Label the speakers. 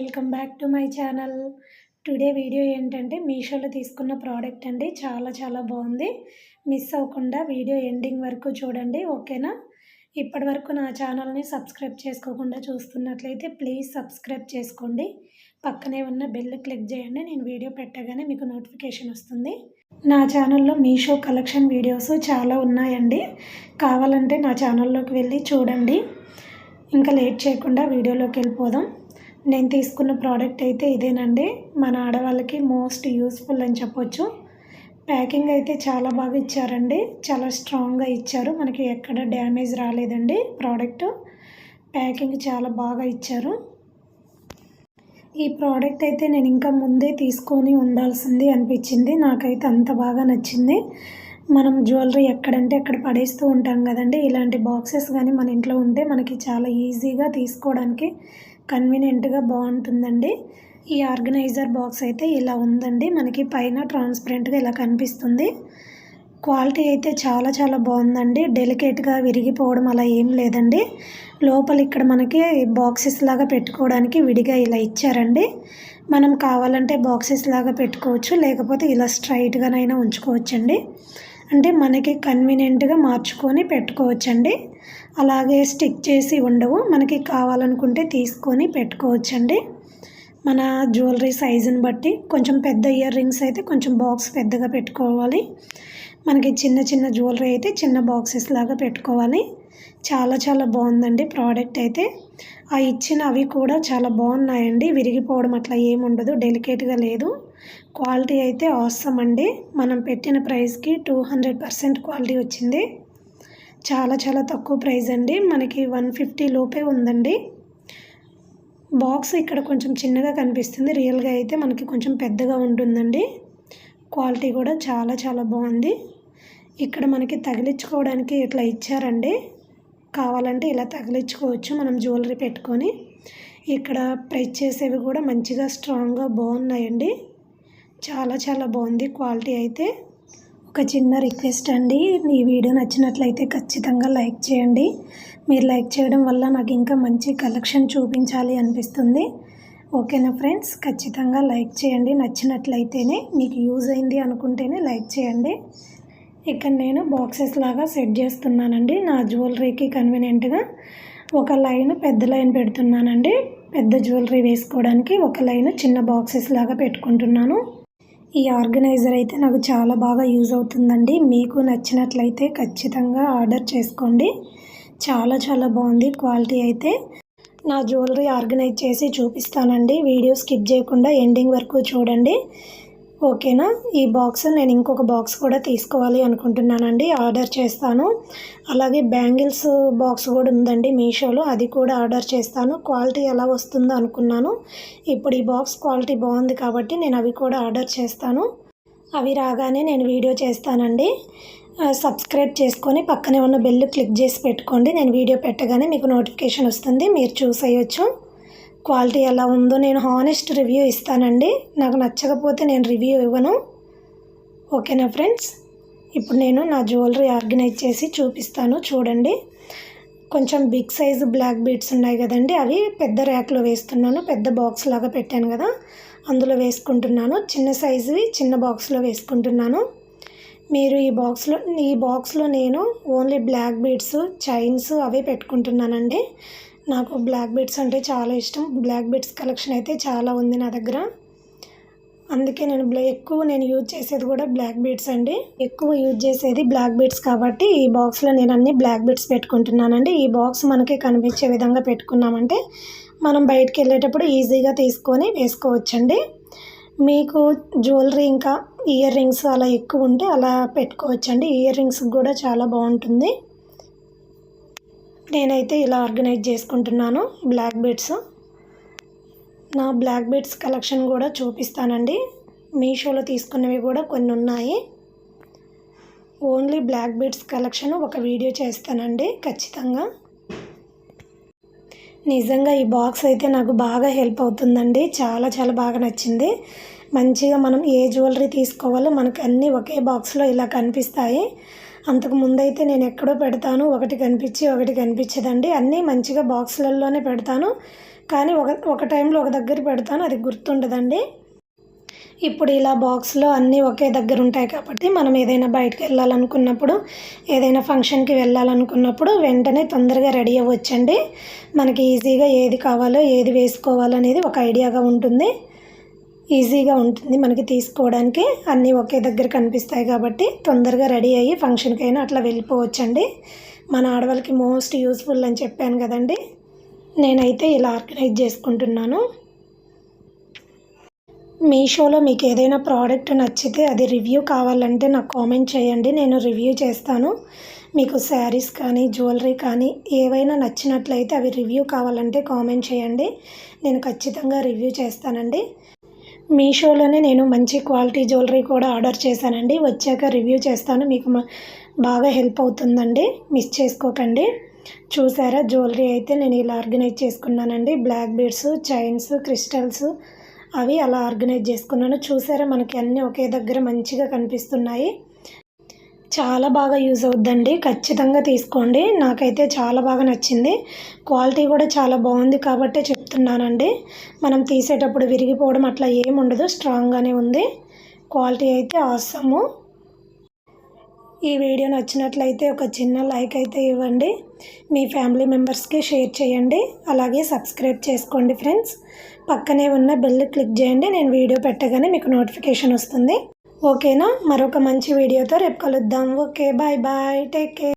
Speaker 1: Welcome back to my channel. Today video ఏంటంటే మీషోలో తీసుకున్న ప్రోడక్ట్ అండి. చాలా చాలా బాగుంది. మిస్ అవ్వకుండా వీడియో ఎండింగ్ వరకు చూడండి ఓకేనా? ఇప్పటి వరకు నా ఛానల్ని సబ్స్క్రైబ్ చేసుకోకుండా చూస్తున్నట్లయితే ప్లీజ్ సబ్స్క్రైబ్ చేసుకోండి. పక్కనే ఉన్న బెల్ క్లిక్ చేయండి. నేను వీడియో పెట్టగానే మీకు నోటిఫికేషన్ వస్తుంది. నా ఛానల్లో మీషో కలెక్షన్ వీడియోస్ చాలా ఉన్నాయండి. కావాలంటే నా ఛానల్లోకి వెళ్ళి చూడండి. ఇంకా లేట్ చేయకుండా వీడియోలోకి వెళ్ళిపోదాం. నేను తీసుకున్న ప్రోడక్ట్ అయితే ఇదేనండి. మన ఆడవాళ్ళకి మోస్ట్ యూస్ఫుల్ అని చెప్పొచ్చు. ప్యాకింగ్ అయితే చాలా బాగా ఇచ్చారండి. చాలా స్ట్రాంగ్గా ఇచ్చారు. మనకి ఎక్కడ డ్యామేజ్ రాలేదండి ప్రోడక్ట్. ప్యాకింగ్ చాలా బాగా ఇచ్చారు. ఈ ప్రోడక్ట్ అయితే నేను ఇంకా ముందే తీసుకొని ఉండాల్సింది అనిపించింది. నాకైతే అంత బాగా నచ్చింది. మనం జ్యువెలరీ ఎక్కడంటే అక్కడ పడేస్తూ ఉంటాం కదండి. ఇలాంటి బాక్సెస్ కానీ మన ఇంట్లో ఉంటే మనకి చాలా ఈజీగా తీసుకోవడానికి కన్వీనియంట్గా బాగుంటుందండి. ఈ ఆర్గనైజర్ బాక్స్ అయితే ఇలా ఉందండి. మనకి పైన ట్రాన్స్పరెంట్గా ఇలా కనిపిస్తుంది. క్వాలిటీ అయితే చాలా చాలా బాగుందండి. డెలికేట్గా విరిగిపోవడం అలా ఏం లేదండి. లోపల ఇక్కడ మనకి బాక్సెస్ లాగా పెట్టుకోవడానికి విడిగా ఇలా ఇచ్చారండి. మనం కావాలంటే బాక్సెస్ లాగా పెట్టుకోవచ్చు. లేకపోతే ఇలా స్ట్రైట్గానైనా ఉంచుకోవచ్చండి. అంటే మనకి కన్వీనియంట్గా మార్చుకొని పెట్టుకోవచ్చండి. అలాగే స్టిక్ చేసి ఉండవు. మనకి కావాలనుకుంటే తీసుకొని పెట్టుకోవచ్చండి. మన జ్యువెలరీ సైజుని బట్టి కొంచెం పెద్ద ఇయర్ రింగ్స్ అయితే కొంచెం బాక్స్ పెద్దగా పెట్టుకోవాలి. మనకి చిన్న చిన్న జ్యువెలరీ అయితే చిన్న బాక్సెస్ లాగా పెట్టుకోవాలి. చాలా చాలా బాగుందండి ప్రోడక్ట్ అయితే. ఆ ఇచ్చిన అవి కూడా చాలా బాగున్నాయండి. విరిగిపోవడం అట్లా ఏముండదు డెలికేట్గా లేదు. క్వాలిటీ అయితే అవసరం అండి. మనం పెట్టిన ప్రైస్కి టూ హండ్రెడ్ పర్సెంట్ క్వాలిటీ వచ్చింది. చాలా చాలా తక్కువ ప్రైస్ అండి. మనకి వన్ ఫిఫ్టీ లోపే ఉందండి. బాక్స్ ఇక్కడ కొంచెం చిన్నగా కనిపిస్తుంది. రియల్గా అయితే మనకి కొంచెం పెద్దగా ఉంటుందండి. క్వాలిటీ కూడా చాలా చాలా బాగుంది. ఇక్కడ మనకి తగిలించుకోవడానికి ఇట్లా ఇచ్చారండి. కావాలంటే ఇలా తగిలించుకోవచ్చు. మనం జ్యువెలరీ పెట్టుకొని ఇక్కడ ప్రెస్ చేసేవి కూడా మంచిగా స్ట్రాంగ్గా బాగున్నాయండి. చాలా చాలా బాగుంది క్వాలిటీ అయితే. ఒక చిన్న రిక్వెస్ట్ అండి. ఈ వీడియో నచ్చినట్లయితే ఖచ్చితంగా లైక్ చేయండి. మీరు లైక్ చేయడం వల్ల నాకు ఇంకా మంచి కలెక్షన్ చూపించాలి అనిపిస్తుంది. ఓకేనా ఫ్రెండ్స్? ఖచ్చితంగా లైక్ చేయండి. నచ్చినట్లయితేనే మీకు యూజ్ అయింది అనుకుంటేనే లైక్ చేయండి. ఇక్కడ నేను బాక్సెస్ లాగా సెట్ చేస్తున్నానండి. నా జ్యువెలరీకి కన్వీనియంట్గా ఒక లైన్ పెద్ద లైన్ పెడుతున్నానండి. పెద్ద జ్యువెలరీ వేసుకోవడానికి ఒక లైన్ చిన్న బాక్సెస్ లాగా పెట్టుకుంటున్నాను. ఈ ఆర్గనైజర్ అయితే నాకు చాలా బాగా యూజ్ అవుతుందండి. మీకు నచ్చినట్లయితే ఖచ్చితంగా ఆర్డర్ చేసుకోండి. చాలా చాలా బాగుంది క్వాలిటీ అయితే. నా జ్యువెలరీ ఆర్గనైజ్ చేసి చూపిస్తానండి. వీడియో స్కిప్ చేయకుండా ఎండింగ్ వరకు చూడండి. ఓకేనా? ఈ బాక్స్ నేను ఇంకొక బాక్స్ కూడా తీసుకోవాలి అనుకుంటున్నానండి. ఆర్డర్ చేస్తాను. అలాగే బ్యాంగిల్స్ బాక్స్ కూడా ఉందండి మీషోలో. అది కూడా ఆర్డర్ చేస్తాను. క్వాలిటీ ఎలా వస్తుందో అనుకున్నాను. ఇప్పుడు ఈ బాక్స్ క్వాలిటీ బాగుంది కాబట్టి నేను అవి కూడా ఆర్డర్ చేస్తాను. అవి రాగానే నేను వీడియో చేస్తానండి. సబ్స్క్రైబ్ చేసుకొని పక్కనే ఉన్న బెల్ క్లిక్ చేసి పెట్టుకోండి. నేను వీడియో పెట్టగానే మీకు నోటిఫికేషన్ వస్తుంది. మీరు చూసేయచ్చు. క్వాలిటీ ఎలా ఉందో నేను హానెస్ట్ రివ్యూ ఇస్తానండి. నాకు నచ్చకపోతే నేను రివ్యూ ఇవ్వను. ఓకేనా ఫ్రెండ్స్ ఇప్పుడు నేను నా జ్యువెలరీ ఆర్గనైజ్ చేసి చూపిస్తాను చూడండి. కొంచెం బిగ్ సైజు బ్లాక్ బీడ్స్ ఉన్నాయి కదండి అవి పెద్ద ర్యాక్లో వేస్తున్నాను. పెద్ద బాక్స్ లాగా పెట్టాను కదా అందులో వేసుకుంటున్నాను. చిన్న సైజువి చిన్న బాక్స్లో వేసుకుంటున్నాను. మీరు ఈ బాక్స్లో ఈ బాక్స్లో నేను ఓన్లీ బ్లాక్ బీడ్స్ చైన్స్ అవే పెట్టుకుంటున్నానండి. నాకు బ్లాక్ బెడ్స్ అంటే చాలా ఇష్టం. బ్లాక్ బెడ్స్ కలెక్షన్ అయితే చాలా ఉంది నా దగ్గర. అందుకే నేను బ్లా ఎక్కువ నేను యూజ్ చేసేది కూడా బ్లాక్ బీడ్స్ అండి. ఎక్కువ యూజ్ చేసేది బ్లాక్ బీడ్స్ కాబట్టి ఈ బాక్స్లో నేను అన్ని బ్లాక్ బీడ్స్ పెట్టుకుంటున్నానండి. ఈ బాక్స్ మనకి కనిపించే విధంగా పెట్టుకున్నామంటే మనం బయటకు వెళ్ళేటప్పుడు ఈజీగా తీసుకొని వేసుకోవచ్చండి. మీకు జ్యువెలరీ ఇంకా ఇయర్ రింగ్స్ అలా ఎక్కువ ఉంటే అలా పెట్టుకోవచ్చండి. ఇయర్ రింగ్స్ కూడా చాలా బాగుంటుంది. నేనైతే ఇలా ఆర్గనైజ్ చేసుకుంటున్నాను బ్లాక్ బెడ్స్. నా బ్లాక్ బెడ్స్ కలెక్షన్ కూడా చూపిస్తానండి. మీషోలో తీసుకున్నవి కూడా కొన్ని ఉన్నాయి. ఓన్లీ బ్లాక్ బెడ్స్ కలెక్షన్ ఒక వీడియో చేస్తానండి ఖచ్చితంగా. నిజంగా ఈ బాక్స్ అయితే నాకు బాగా హెల్ప్ అవుతుందండి. చాలా చాలా బాగా నచ్చింది. మంచిగా మనం ఏ జ్యువెలరీ తీసుకోవాలో మనకు అన్నీ ఒకే బాక్స్లో ఇలా కనిపిస్తాయి. అంతకు ముందైతే నేను ఎక్కడో పెడతాను. ఒకటి కనిపించి ఒకటి కనిపించదండి. అన్నీ మంచిగా బాక్సులలోనే పెడతాను. కానీ ఒక ఒక టైంలో ఒక దగ్గర పెడతాను. అది గుర్తుండదండి. ఇప్పుడు ఇలా బాక్స్లో అన్నీ ఒకే దగ్గర ఉంటాయి కాబట్టి మనం ఏదైనా బయటకు వెళ్ళాలనుకున్నప్పుడు ఏదైనా ఫంక్షన్కి వెళ్ళాలనుకున్నప్పుడు వెంటనే తొందరగా రెడీ అవ్వచ్చండి. మనకి ఈజీగా ఏది కావాలో ఏది వేసుకోవాలనేది ఒక ఐడియాగా ఉంటుంది. ఈజీగా ఉంటుంది మనకి తీసుకోవడానికి. అన్నీ ఒకే దగ్గర కనిపిస్తాయి కాబట్టి తొందరగా రెడీ అయ్యి ఫంక్షన్కి అయినా అట్లా వెళ్ళిపోవచ్చండి. మన ఆడవాళ్ళకి మోస్ట్ యూస్ఫుల్ అని చెప్పాను కదండి. నేనైతే ఇలా ఆర్గనైజ్ చేసుకుంటున్నాను. మీషోలో మీకు ఏదైనా ప్రోడక్ట్ నచ్చితే అది రివ్యూ కావాలంటే నాకు కామెంట్ చేయండి. నేను రివ్యూ చేస్తాను. మీకు శారీస్ కానీ జ్యువెలరీ కానీ ఏవైనా నచ్చినట్లయితే అవి రివ్యూ కావాలంటే కామెంట్ చేయండి. నేను ఖచ్చితంగా రివ్యూ చేస్తానండి. మీషోలోనే నేను మంచి క్వాలిటీ జ్యువెలరీ కూడా ఆర్డర్ చేశానండి. వచ్చాక రివ్యూ చేస్తాను. మీకు బాగా హెల్ప్ అవుతుందండి. మిస్ చేసుకోకండి. చూసారా? జ్యువెలరీ అయితే నేను ఇలా ఆర్గనైజ్ చేసుకున్నానండి. బ్లాక్ బీడ్స్ చైన్స్ క్రిస్టల్స్ అవి అలా ఆర్గనైజ్ చేసుకున్నాను. చూసారా? మనకి అన్నీ ఒకే దగ్గర మంచిగా కనిపిస్తున్నాయి. చాలా బాగా యూజ్ అవుద్దండి. ఖచ్చితంగా తీసుకోండి. నాకైతే చాలా బాగా నచ్చింది. క్వాలిటీ కూడా చాలా బాగుంది కాబట్టే చెప్తున్నానండి. మనం తీసేటప్పుడు విరిగిపోవడం అట్లా ఏమి ఉండదు. స్ట్రాంగ్గానే ఉంది. క్వాలిటీ అయితే ఆసము. ఈ వీడియో నచ్చినట్లయితే ఒక చిన్న లైక్ అయితే ఇవ్వండి. మీ ఫ్యామిలీ మెంబర్స్కి షేర్ చేయండి. అలాగే సబ్స్క్రైబ్ చేసుకోండి ఫ్రెండ్స్. పక్కనే ఉన్న బెల్ క్లిక్ చేయండి. నేను వీడియో పెట్టగానే మీకు నోటిఫికేషన్ వస్తుంది. ఓకేనా? మరొక మంచి వీడియోతో రేపు కలుద్దాం. Okay bye bye. Take care.